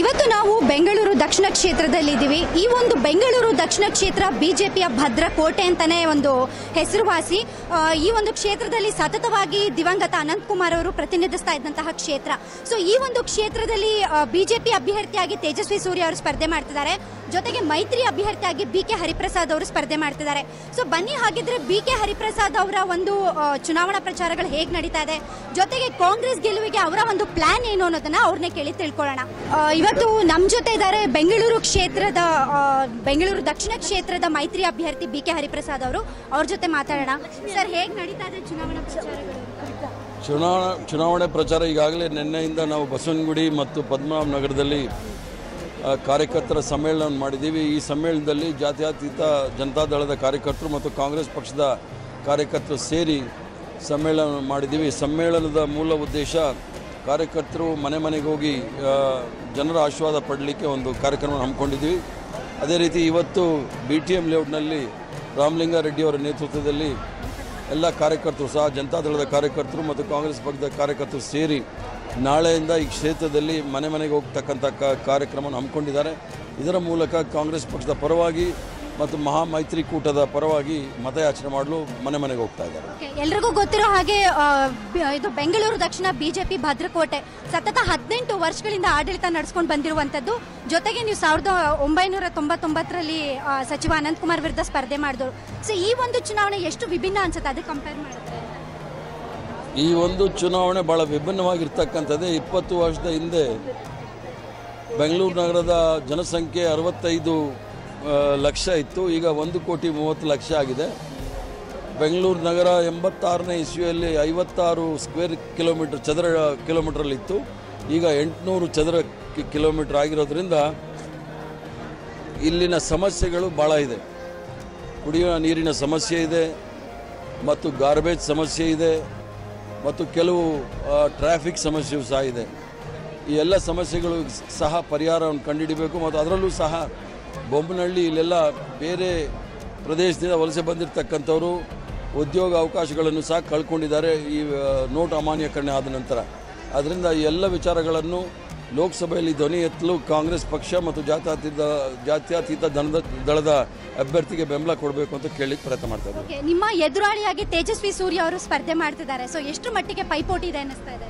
ಇವತ್ತು ನಾವು ಬೆಂಗಳೂರು ದಕ್ಷಿಣ ಕ್ಷೇತ್ರದಲ್ಲಿದ್ದೀವಿ. ಈ ಒಂದು ಬೆಂಗಳೂರು ದಕ್ಷಿಣ ಕ್ಷೇತ್ರ ಬಿಜೆಪಿಯ ಭದ್ರಕೋಟೆ ಅಂತಾನೆ ಒಂದು ಹೆಸರುವಾಸಿ. ಈ ಒಂದು ಕ್ಷೇತ್ರದಲ್ಲಿ ಸತತವಾಗಿ ದಿವಂಗತ ಅನಂತ್ ಕುಮಾರ್ ಅವರು ಪ್ರತಿನಿಧಿಸ್ತಾ ಇದ್ದಂತಹ ಕ್ಷೇತ್ರ. ಸೊ ಈ ಒಂದು ಕ್ಷೇತ್ರದಲ್ಲಿ ಬಿಜೆಪಿ ಅಭ್ಯರ್ಥಿಯಾಗಿ ತೇಜಸ್ವಿ ಸೂರ್ಯ ಅವರು ಸ್ಪರ್ಧೆ ಮಾಡ್ತಿದ್ದಾರೆ. ಜೊತೆಗೆ ಮೈತ್ರಿ ಅಭ್ಯರ್ಥಿಯಾಗಿ ಬಿ ಕೆ ಹರಿಪ್ರಸಾದ್ ಅವರು ಸ್ಪರ್ಧೆ ಮಾಡ್ತಿದ್ದಾರೆ. ಸೊ ಬನ್ನಿ ಹಾಗಿದ್ರೆ ಬಿ ಕೆ ಹರಿಪ್ರಸಾದ್ ಅವರ ಒಂದು ಚುನಾವಣಾ ಪ್ರಚಾರಗಳು ಹೇಗೆ ನಡೀತಾ ಇದೆ? ಜೊತೆಗೆ ಕಾಂಗ್ರೆಸ್ ಗೆಲುವಿಗೆ ಅವರ ಒಂದು ಪ್ಲಾನ್ ಏನು ಅನ್ನೋದನ್ನ ಅವ್ರನ್ನೇ ಕೇಳಿ ತಿಳ್ಕೊಳ್ಳೋಣ. ಇವತ್ತು ನಮ್ಮ ಜೊತೆ ಇದ್ದಾರೆ ಬೆಂಗಳೂರು ಕ್ಷೇತ್ರದ ಬೆಂಗಳೂರು ದಕ್ಷಿಣ ಕ್ಷೇತ್ರದ ಮೈತ್ರಿ ಅಭ್ಯರ್ಥಿ ಬಿ ಕೆ ಹರಿಪ್ರಸಾದ್ ಅವರು. ಅವ್ರ ಜೊತೆ ಮಾತಾಡೋಣ. ಸರ್ ಹೇಗೆ ನಡೀತಾ ಇದೆ ಚುನಾವಣಾ ಚುನಾವಣಾ, ಚುನಾವಣೆ ಪ್ರಚಾರ ಈಗಾಗಲೇ ನಿನ್ನೆಯಿಂದ ನಾವು ಬಸವನಗುಡಿ ಮತ್ತು ಪದ್ಮನಾಭ ನಗರದಲ್ಲಿ ಕಾರ್ಯಕರ್ತರ ಸಮ್ಮೇಳನವನ್ನು ಮಾಡಿದ್ದೀವಿ. ಈ ಸಮ್ಮೇಳನದಲ್ಲಿ ಜಾತ್ಯತೀತ ಜನತಾದಳದ ಕಾರ್ಯಕರ್ತರು ಮತ್ತು ಕಾಂಗ್ರೆಸ್ ಪಕ್ಷದ ಕಾರ್ಯಕರ್ತರು ಸೇರಿ ಸಮ್ಮೇಳನ ಮಾಡಿದ್ದೀವಿ. ಸಮ್ಮೇಳನದ ಮೂಲ ಉದ್ದೇಶ ಕಾರ್ಯಕರ್ತರು ಮನೆ ಮನೆಗೆ ಹೋಗಿ ಜನರ ಆಶೀರ್ವಾದ ಪಡಲಿಕ್ಕೆ ಒಂದು ಕಾರ್ಯಕ್ರಮವನ್ನು ಹಮ್ಮಿಕೊಂಡಿದ್ದೀವಿ. ಅದೇ ರೀತಿ ಇವತ್ತು ಬಿ ಟಿ ಎಂ ಲೇಔಟ್ನಲ್ಲಿ ರಾಮಲಿಂಗಾರೆಡ್ಡಿ ಅವರ ನೇತೃತ್ವದಲ್ಲಿ ಎಲ್ಲ ಕಾರ್ಯಕರ್ತರು ಸಹ ಜನತಾದಳದ ಕಾರ್ಯಕರ್ತರು ಮತ್ತು ಕಾಂಗ್ರೆಸ್ ಪಕ್ಷದ ಕಾರ್ಯಕರ್ತರು ಸೇರಿ ನಾಳೆಯಿಂದ ಈ ಕ್ಷೇತ್ರದಲ್ಲಿ ಮನೆ ಮನೆಗೆ ಹೋಗ್ತಕ್ಕಂಥ ಕಾರ್ಯಕ್ರಮವನ್ನು ಹಮ್ಮಿಕೊಂಡಿದ್ದಾರೆ. ಇದರ ಮೂಲಕ ಕಾಂಗ್ರೆಸ್ ಪಕ್ಷದ ಪರವಾಗಿ ಮತ್ತು ಮಹಾ ಮೈತ್ರಿಕೂಟದ ಪರವಾಗಿ ಮತಯಾಚನೆ ಮಾಡಲು ಮನೆ ಮನೆಗೆ ಹೋಗ್ತಾ ಇದ್ದಾರೆ. ಎಲ್ರಿಗೂ ಗೊತ್ತಿರೋ ಹಾಗೆ ಇದು ಬೆಂಗಳೂರು ದಕ್ಷಿಣ ಬಿಜೆಪಿ ಭದ್ರಕೋಟೆ. ಸತತ ಹದಿನೆಂಟು ವರ್ಷಗಳಿಂದ ಆಡಳಿತ ನಡೆಸ್ಕೊಂಡು ಬಂದಿರುವಂತದ್ದು ಜೊತೆಗೆ ನೀವು ಸಾವಿರದ ಒಂಬೈನೂರ ತೊಂಬತ್ತೊಂಬತ್ತರಲ್ಲಿ ಸಚಿವ ಅನಂತಕುಮಾರ್ ವಿರುದ್ಧ ಸ್ಪರ್ಧೆ ಮಾಡಿದ್ರು. ಸೊ ಈ ಒಂದು ಚುನಾವಣೆ ಎಷ್ಟು ವಿಭಿನ್ನ ಅನ್ಸುತ್ತೆ ಅದಕ್ಕೆ ಕಂಪೇರ್ ಮಾಡಿದ್ರೆ ಈ ಒಂದು ಚುನಾವಣೆ ಭಾಳ ವಿಭಿನ್ನವಾಗಿರ್ತಕ್ಕಂಥದ್ದೇ ಇಪ್ಪತ್ತು ವರ್ಷದ ಹಿಂದೆ ಬೆಂಗಳೂರು ನಗರದ ಜನಸಂಖ್ಯೆ ಅರವತ್ತೈದು ಲಕ್ಷ ಇತ್ತು. ಈಗ ಒಂದು ಕೋಟಿ ಮೂವತ್ತು ಲಕ್ಷ ಆಗಿದೆ. ಬೆಂಗಳೂರು ನಗರ ಎಂಬತ್ತಾರನೇ ಇಸ್ವಿಯಲ್ಲಿ ಐವತ್ತಾರು ಸ್ಕ್ವೇರ್ ಕಿಲೋಮೀಟರ್, ಚದರ ಕಿಲೋಮೀಟ್ರಲ್ಲಿತ್ತು. ಈಗ ಎಂಟುನೂರು ಚದರ ಕಿಲೋಮೀಟರ್ ಆಗಿರೋದ್ರಿಂದ ಇಲ್ಲಿನ ಸಮಸ್ಯೆಗಳು ಭಾಳ ಇದೆ. ಕುಡಿಯುವ ನೀರಿನ ಸಮಸ್ಯೆ ಇದೆ, ಮತ್ತು ಗಾರ್ಬೇಜ್ ಸಮಸ್ಯೆ ಇದೆ. ಮತ್ತು ಕೆಲವು ಟ್ರಾಫಿಕ್ ಸಮಸ್ಯೆಯು ಸಹ ಇದೆ. ಈ ಎಲ್ಲ ಸಮಸ್ಯೆಗಳು ಸಹ ಪರಿಹಾರವನ್ನು ಕಂಡುಹಿಡಿಬೇಕು ಮತ್ತು ಅದರಲ್ಲೂ ಸಹ ಬೊಮ್ಮನಹಳ್ಳಿ ಇಲ್ಲೆಲ್ಲ ಬೇರೆ ಪ್ರದೇಶದಿಂದ ವಲಸೆ ಬಂದಿರತಕ್ಕಂಥವರು ಉದ್ಯೋಗ ಅವಕಾಶಗಳನ್ನು ಸಹ ಕಳ್ಕೊಂಡಿದ್ದಾರೆ. ಈ ನೋಟು ಅಮಾನ್ಯೀಕರಣ ಆದ ನಂತರ. ಅದರಿಂದ ಎಲ್ಲ ವಿಚಾರಗಳನ್ನು ಲೋಕಸಭೆಯಲ್ಲಿ ಧ್ವನಿ ಎತ್ತಲು ಕಾಂಗ್ರೆಸ್ ಪಕ್ಷ ಮತ್ತು ಜಾತ್ಯತೀತ ಜಾತ್ಯತೀತ ದಳದ ದಳದ ಅಭ್ಯರ್ಥಿಗೆ ಬೆಂಬಲ ಕೊಡಬೇಕು ಅಂತ ಕೇಳಿ ಪ್ರಯತ್ನ ಮಾಡ್ತಾ ಇದ್ದಾರೆ. ನಿಮ್ಮ ಎದುರಾಳಿಯಾಗಿ ತೇಜಸ್ವಿ ಸೂರ್ಯ ಅವರು ಸ್ಪರ್ಧೆ ಮಾಡ್ತಿದ್ದಾರೆ. ಸೊ ಎಷ್ಟು ಮಟ್ಟಿಗೆ ಪೈಪೋಟಿ ಇದೆ ಅನ್ನಿಸ್ತಾ ಇದೆ?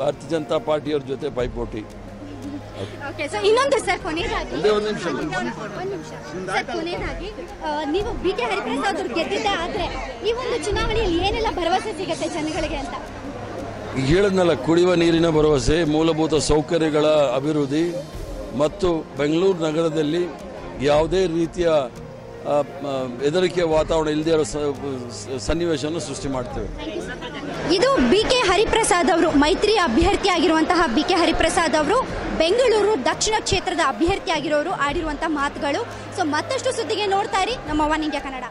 ಭಾರತೀಯ ಜನತಾ ಪಾರ್ಟಿಯವ್ರ ಜೊತೆ ಪೈಪೋಟಿ. ಓಕೆ ಇನ್ನೊಂದು ಸರ್ ಕೊನೆಯದಾಗಿ ಕೊನೆಯದಾಗಿ ನೀವು ಬಿ ಕೆ ಹರಿಪ್ರಸಾದ್ ಅವ್ರು ಗೆದ್ದಿದ್ದೆ ಆದ್ರೆ ಈ ಒಂದು ಚುನಾವಣೆಯಲ್ಲಿ ಏನೆಲ್ಲ ಭರವಸೆ ಸಿಗುತ್ತೆ ಜನಗಳಿಗೆ ಅಂತ? ಹೇಳಿದ್ನಲ್ಲ ಕುಡಿಯುವ ನೀರಿನ ಭರವಸೆ, ಮೂಲಭೂತ ಸೌಕರ್ಯಗಳ ಅಭಿವೃದ್ಧಿ ಮತ್ತು ಬೆಂಗಳೂರು ನಗರದಲ್ಲಿ ಯಾವುದೇ ರೀತಿಯ ಹೆದರಿಕೆಯ ವಾತಾವರಣ ಇಲ್ಲದೆ ಇರೋ ಸನ್ನಿವೇಶವನ್ನು ಸೃಷ್ಟಿ ಮಾಡ್ತೇವೆ. ಇದು ಬಿ ಕೆ ಹರಿಪ್ರಸಾದ್ ಅವರು ಮೈತ್ರಿ ಅಭ್ಯರ್ಥಿ ಆಗಿರುವಂತಹ ಬಿ ಕೆ ಹರಿಪ್ರಸಾದ್ ಅವರು ಬೆಂಗಳೂರು ದಕ್ಷಿಣ ಕ್ಷೇತ್ರದ ಅಭ್ಯರ್ಥಿ ಆಗಿರೋರು ಆಡಿರುವಂತಹ ಮಾತುಗಳು. ಸೊ ಮತ್ತಷ್ಟು ಸುದ್ದಿಗೆ ನೋಡ್ತಾ ನಮ್ಮ ಒನ್ ಇಂಡಿಯಾ ಕನ್ನಡ.